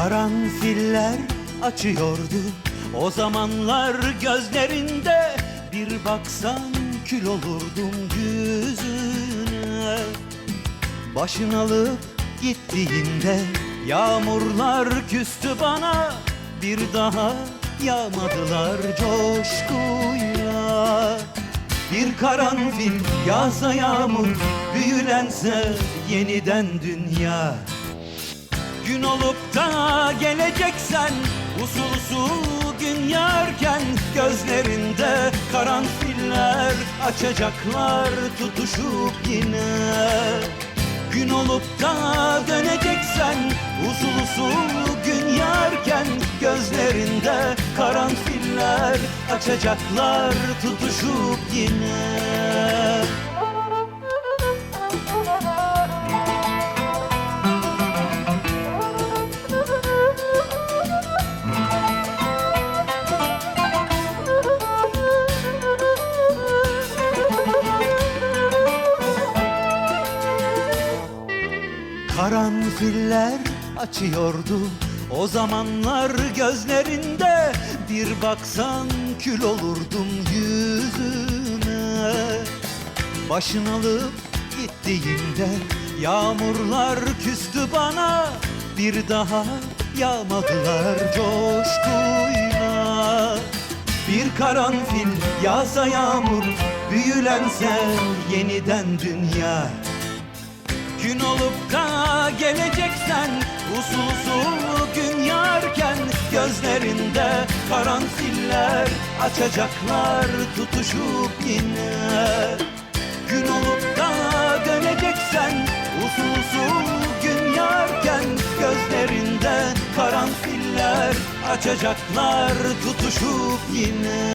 Karanfiller açıyordu. O zamanlar gözlerinde Bir baksan kül olurdum yüzüne. Başın alıp gittiğinde Yağmurlar küstü bana. Bir daha yağmadılar coşkuyla. Bir karanfil yağsa yağmur Büyülense yeniden dünya Gün olup da geleceksen Usul usul gün yarken Gözlerinde karanfiller Açacaklar tutuşup yine. Gün olup da döneceksen Usul usul gün yarken Gözlerinde karanfiller Açacaklar tutuşup yine Karanfiller açıyordu. O zamanlar gözlerinde Bir baksan kül olurdum yüzüne Başın alıp gittiğinde Yağmurlar küstü bana. Bir daha yağmadılar coşkuyla. Bir karanfil yağsa yağmur Büyülense yeniden dünya Gün olup da geleceksen Usul usul gün yarken Gözlerinde karanfiller Açacaklar tutuşup yine. Gün olup da döneceksen Usul usul gün yarken Gözlerinde karanfiller Açacaklar tutuşup yine